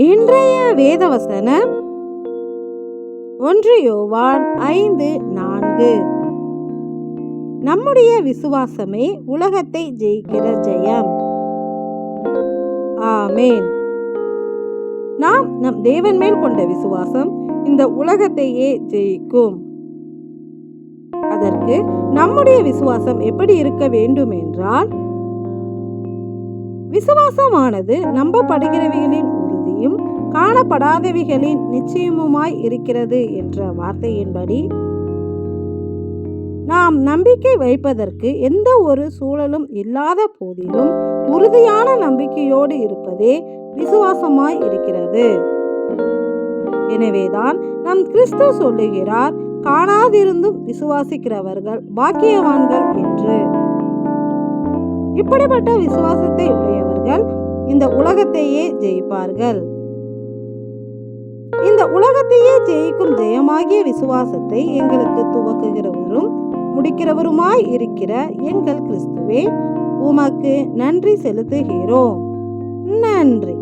இன்றைய வேதவசனம் ஒன்று யோவான் ஐந்து நான்கு. நம்முடைய விசுவாசமே உலகத்தை ஜெயிக்கிற ஜெயம். ஆமேன். நாம் நம் தேவன் மேல் கொண்ட விசுவாசம் இந்த உலகத்தையே ஜெயிக்கும். அதற்கு நம்முடைய விசுவாசம் எப்படி இருக்க வேண்டும் என்றால் விசுவாசமானது நம்பப்படுகிறவைகளின் காணப்படாதவைகளின் நிச்சயமுமாய் இருக்கிறது என்ற வார்த்தையின்படி நாம் நம்பிக்கை வைப்பதற்கு எந்த ஒரு சூழலும் இல்லாத போதிலும் உறுதியான நம்பிக்கையோடு இருப்பதே விசுவாசமாய் இருக்கிறது. எனவேதான் நம் கிறிஸ்து சொல்லுகிறார் காணாதிருந்தும் விசுவாசிக்கிறவர்கள் பாக்கியவான்கள் என்று. இப்படிப்பட்ட விசுவாசத்தை உடையவர்கள் இந்த உலகத்தையே ஜெயிப்பார்கள். உலகத்தையே ஜெயிக்கும் ஜெயமாகிய விசுவாசத்தை எங்களுக்கு துவக்குகிறவரும் முடிக்கிறவருமாய் இருக்கிற எங்கள் கிறிஸ்துவே உமக்கு நன்றி செலுத்துகிறோம். நன்றி.